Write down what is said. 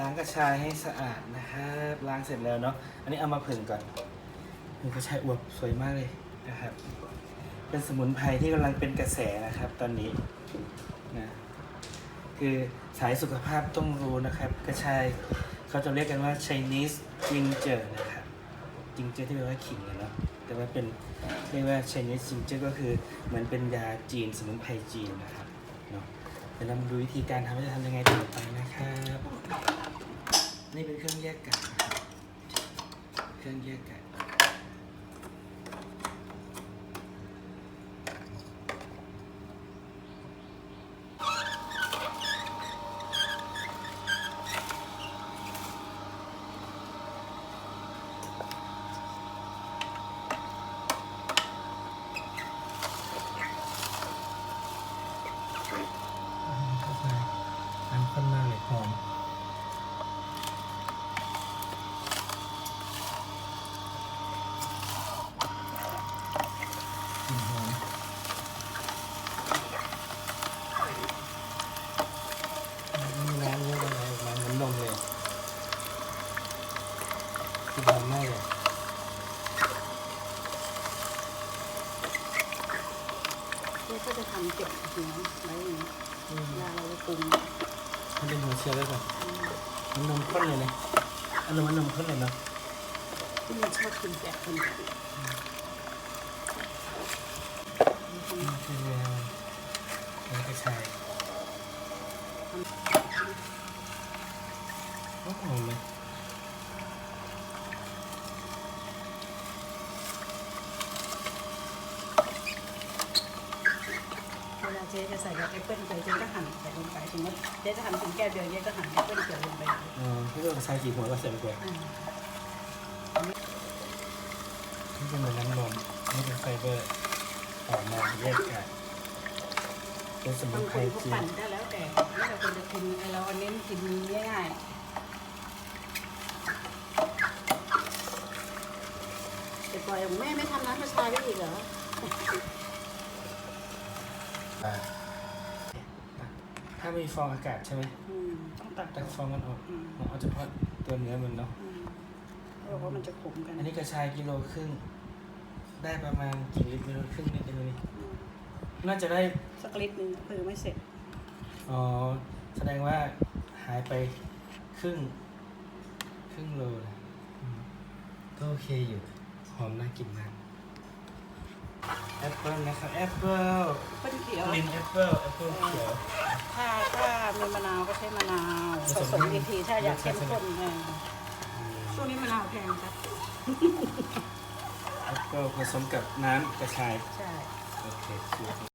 ล้างกระชายให้สะอาดนะครับล้างเสร็จแล้วเนาะอันนี้เอามาผึ่งก่อนผึ่งกระชายอวบสวยมากเลยนะครับ เป็นสมุนไพรที่กำลังเป็นกระแสนะครับ ตอนนี้นะคือสายสุขภาพต้องรู้นะครับ กระชายเขาจะเรียกกันว่า Chinese ginger นะครับ ginger ที่แปลว่าขิงอะเนาะแต่ว่าเป็นเรียกว่า Chinese ginger ก็คือเหมือนเป็นยาจีนสมุนไพรจีนนะครับเนาะเดี๋ยวเรามาดูวิธีการทำว่าจะทำยังไงต่อไปนะครับ นี่เป็นเครื่องแยกกากนะครับเครื่องแยกกาก เข้าไปน้ำข้นมากเลยหอมกลิ่นหอมไม่มีน้ำเยอะอะไรออกมาเหมือนนมเลย กลิ่นหอมมากเลยเจ๊ก็จะทำเก็บหัวไว้อย่างนี้อืมเวลาเราไปปรุงมันเป็นหัวเชียวเลยก่อนมันนมข้นเลยนะอารมณ์มันนมข้นเลยเนาะที่มันชอบกินแกะคนนี่คือแล้วกระชายโอ้โหเลย เวลาเจะใส่กับแอปเปิ้ลไปเจ๊ก็หั่นใส่ลงไปถึงว่าเจ๊จะทำถึงแก้วเดียวเจ๊ก็หั่นแอปเปิ้ลเกี่ยวลงไปเลยอ๋อที่กระชายกี่หัวก็ใส่ไปก่อนอ่านี่เป็นเหมือนน้ำนมนี่เป็นไฟเบอร์ออมาแยกกันเป็นสมุบานงไพรนเขาจีนปั่นได้แล้วแต่ไม่แต่คนจะกินไอ้เราอันเน้นกินง่ายๆแต่ปล่อยของแม่ไม่ทำน้ำกระชาได้อีกเหรอ อ่า มีฟองอากาศใช่ไหมอืมต้องตัดตัดฟองมันออกอืมเอาเฉพาะตัวเนื้อมันเนาะ อืมเขาบอกว่ามันจะขมกันอันนี้กระชายกิโลครึ่ง ได้ประมาณกี่ลิตรไม่รู้ครึ่งลิตรเองนี่อืมน่าจะได้ สักลิตรหนึงคือไม่เสร็จ อ๋อ แสดงว่าหายไปครึ่ง ครึ่งโลนะอืมก็โอเคอยู่ หอมน่ากินมาก แอปเปิลนะครับ แอปเปิลเปิ้ลเขียวลินแอปเปิลแอปเปิลเขียว ถ้าถ้ามีมะนาวก็ใช้มะนาวผสมอีกทีถ้าอยากเข้มข้นเออช่วงนี้มะนาวแพงครับแอปเปิลผสมกับน้ำกระชายใช่ โอเคคือ